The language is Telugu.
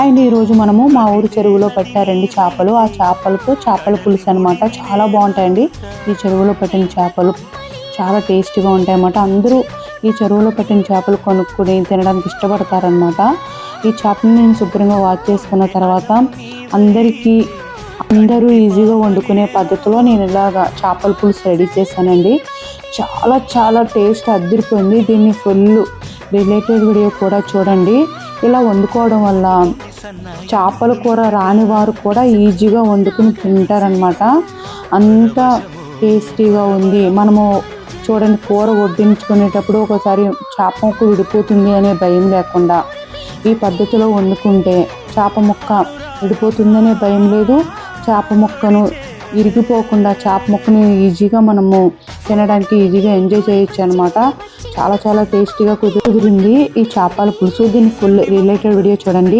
అండ్ ఈరోజు మనము మా ఊరు చెరువులో పెట్టారండి చేపలు. ఆ చేపలతో చేపల పులుసు అనమాట చాలా బాగుంటాయండి ఈ చెరువులో పెట్టిన చేపలు. చాలా టేస్టీగా ఉంటాయి అన్నమాట అందరూ ఈ చెరువులో పెట్టిన చేపలు కొనుక్కుని తినడానికి ఇష్టపడతారనమాట ఈ చేపని నేను శుభ్రంగా వాష్ చేసుకున్న తర్వాత అందరికీ అందరూ ఈజీగా వండుకునే పద్ధతిలో నేను ఇలాగా చేపల పులుసు రెడీ చేశానండి. చాలా చాలా టేస్ట్ అద్దరిపోయింది. దీన్ని ఫుల్ రిలేటెడ్ వీడియో కూడా చూడండి. ఇలా వండుకోవడం వల్ల చేపల కూర రాని వారు కూడా ఈజీగా వండుకుని తింటారనమాట అంత టేస్టీగా ఉంది. మనము చూడండి కూర వడ్డించుకునేటప్పుడు ఒకసారి చేప ముక్క విడిపోతుంది అనే భయం లేకుండా ఈ పద్ధతిలో వండుకుంటే చేప ముక్క విడిపోతుందనే భయం లేదు. చేప ముక్కను ఇరిగిపోకుండా చేప ముక్కని ఈజీగా మనము తినడానికి ఈజీగా ఎంజాయ్ చేయొచ్చు అనమాట చాలా చాలా టేస్టీగా కుదిరింది. ఈ చేపల పులుసు దీని ఫుల్ రిలేటెడ్ వీడియో చూడండి.